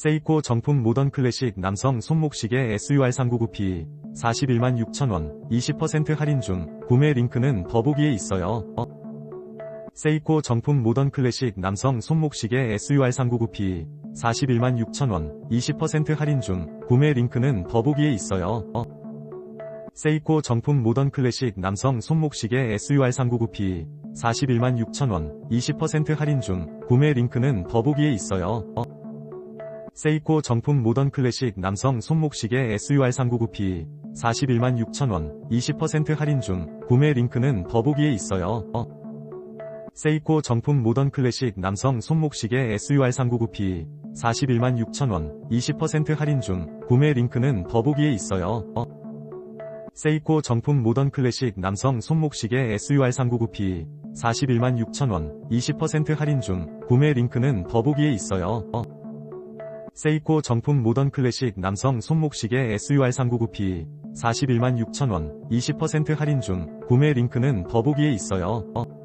세이코 정품 모던 클래식 남성 손목시계 SUR399P 41만 6천원 20% 할인 중 구매 링크는 더보기에 있어요. 어? 세이코 정품 모던 클래식 남성 손목시계 SUR399P 41만 6천원 20% 할인 중 구매 링크는 더보기에 있어요. 어? 세이코 정품 모던 클래식 남성 손목시계 SUR399P 41만 6천원 20% 할인 중 구매 링크는 더보기에 있어요. 어? 세이코 정품 모던 클래식 남성 손목시계 SUR399P 41만 6천원 20% 할인 중 구매 링크는 더보기에 있어요. 어? 세이코 정품 모던 클래식 남성 손목시계 SUR399P 41만 6천원 20% 할인 중 구매 링크는 더보기에 있어요. 어? 세이코 정품 모던 클래식 남성 손목시계 SUR399P 41만 6천원 20% 할인 중 구매 링크는 더보기에 있어요. 어? 세이코 정품 모던 클래식 남성 손목시계 SUR399P 41만 6천원 20% 할인 중 구매 링크는 더보기에 있어요. 어?